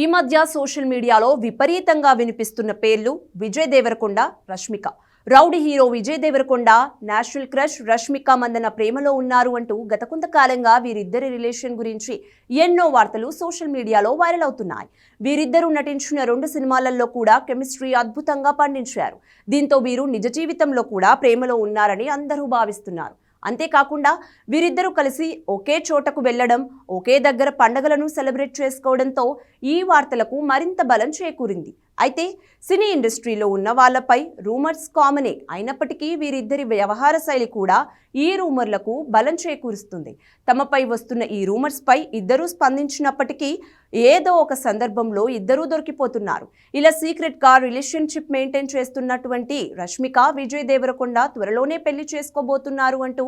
ఈ మధ్య సోషల్ మీడియాలో విపరీతంగా వినిపిస్తున్న పేర్లు Vijay Deverakonda Rashmika. Rowdy hero Vijay Deverakonda national crush Rashmika Mandanna ప్రేమలో ఉన్నారు అంటూ గత కొంతకాలంగా వీరిద్దరి రిలేషన్ గురించి ఎన్నో వార్తలు సోషల్ మీడియాలో వైరల్ అవుతున్నాయి. వీరిద్దరూ నటించిన రెండు సినిమాలలో కూడా కెమిస్ట్రీ అద్భుతంగా పండించారు. దీంతో వీరు నిజ జీవితంలో కూడా ప్రేమలో ఉన్నారని అందరూ భావిస్తున్నారు. అంతేకాకుండా వీరిద్దరూ కలిసి ఒకే చోటకు వెళ్ళడం ఒకే దగ్గర పండగలను సెలబ్రేట్ చేసుకోవడంతో ఈ వార్తలకు మరింత బలం చేకూరింది. అయితే సినీ ఇండస్ట్రీలో ఉన్న వాళ్ళపై రూమర్స్ కామనే. అయినప్పటికీ వీరిద్దరి వ్యవహార శైలి కూడా ఈ రూమర్లకు బలం చేకూరుస్తుంది. తమపై వస్తున్న ఈ రూమర్స్పై ఇద్దరూ స్పందించినప్పటికీ ఏదో ఒక సందర్భంలో ఇద్దరూ దొరికిపోతున్నారు. ఇలా సీక్రెట్గా రిలేషన్షిప్ మెయింటైన్ చేస్తున్నటువంటి రష్మిక విజయ్ దేవరకొండ త్వరలోనే పెళ్ళి చేసుకోబోతున్నారు అంటూ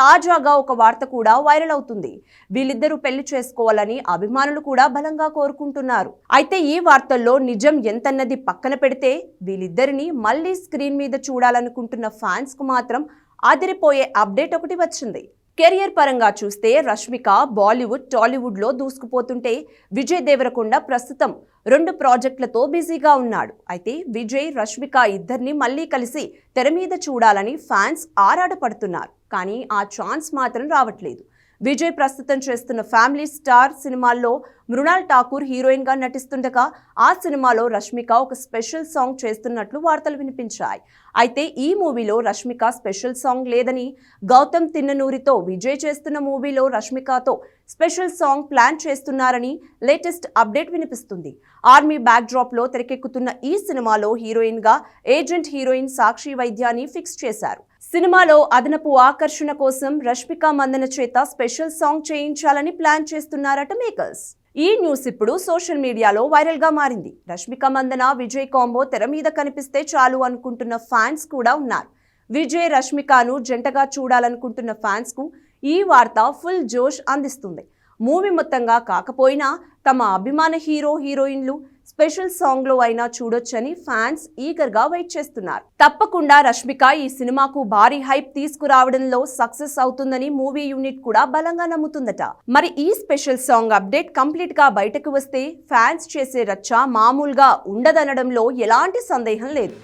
తాజాగా ఒక వార్త కూడా వైరల్ అవుతుంది. వీళ్ళిద్దరూ పెళ్ళి చేసుకోవాలని అభిమానులు కూడా బలంగా కోరుకుంటున్నారు. అయితే ఈ వార్తల్లో నిజం ఎంతన్నది పక్కన పెడితే వీళ్ళిద్దరిని మళ్ళీ స్క్రీన్ మీద చూడాలనుకుంటున్న ఫ్యాన్స్కు మాత్రం అదిరిపోయే అప్డేట్ ఒకటి వచ్చింది. కెరియర్ పరంగా చూస్తే రష్మిక బాలీవుడ్ టాలీవుడ్లో దూసుకుపోతుంటే విజయ్ దేవరకొండ ప్రస్తుతం రెండు ప్రాజెక్టులతో బిజీగా ఉన్నాడు. అయితే విజయ్ రష్మిక ఇద్దరిని మళ్ళీ కలిసి తెర మీద చూడాలని ఫ్యాన్స్ ఆరాటపడుతున్నారు. కానీ ఆ ఛాన్స్ మాత్రం రావట్లేదు. విజయ్ ప్రస్తుతం చేస్తున్న ఫ్యామిలీ స్టార్ సినిమాల్లో మృణాల్ ఠాకూర్ హీరోయిన్గా నటిస్తుండగా ఆ సినిమాలో రష్మిక ఒక స్పెషల్ సాంగ్ చేస్తున్నట్లు వార్తలు వినిపించాయి. అయితే ఈ మూవీలో రష్మిక స్పెషల్ సాంగ్ లేదని గౌతమ్ తిన్ననూరితో విజయ్ చేస్తున్న మూవీలో రష్మికతో స్పెషల్ సాంగ్ ప్లాన్ చేస్తున్నారని లేటెస్ట్ అప్డేట్ వినిపిస్తుంది. ఆర్మీ బ్యాక్డ్రాప్లో తెరకెక్కుతున్న ఈ సినిమాలో హీరోయిన్గా ఏజెంట్ హీరోయిన్ సాక్షి వైద్యాన్ని ఫిక్స్ చేశారు. సినిమాలో అదనపు ఆకర్షణ కోసం రష్మిక మందన చేత స్పెషల్ సాంగ్ చేయించాలని ప్లాన్ చేస్తున్నారట మేకర్స్. ఈ న్యూస్ ఇప్పుడు సోషల్ మీడియాలో వైరల్గా మారింది. రష్మిక మందన విజయ్ కాంబో తెర మీద కనిపిస్తే చాలు అనుకుంటున్న ఫ్యాన్స్ కూడా ఉన్నారు. విజయ్ రష్మికను జంటగా చూడాలనుకుంటున్న ఫ్యాన్స్కు ఈ వార్త ఫుల్ జోష్ అందిస్తుంది. మూవీ మొత్తంగా కాకపోయినా తమ అభిమాన హీరో హీరోయిన్లు స్పెషల్ సాంగ్లో అయినా చూడొచ్చని ఫ్యాన్స్ ఈగర్గా వెయిట్ చేస్తున్నారు. తప్పకుండా రష్మిక ఈ సినిమాకు భారీ హైప్ తీసుకురావడంలో సక్సెస్ అవుతుందని మూవీ యూనిట్ కూడా బలంగా నమ్ముతుందట. మరి ఈ స్పెషల్ సాంగ్ అప్డేట్ కంప్లీట్గా బయటకు వస్తే ఫ్యాన్స్ చేసే రచ్చ మామూలుగా ఉండదనడంలో ఎలాంటి సందేహం లేదు.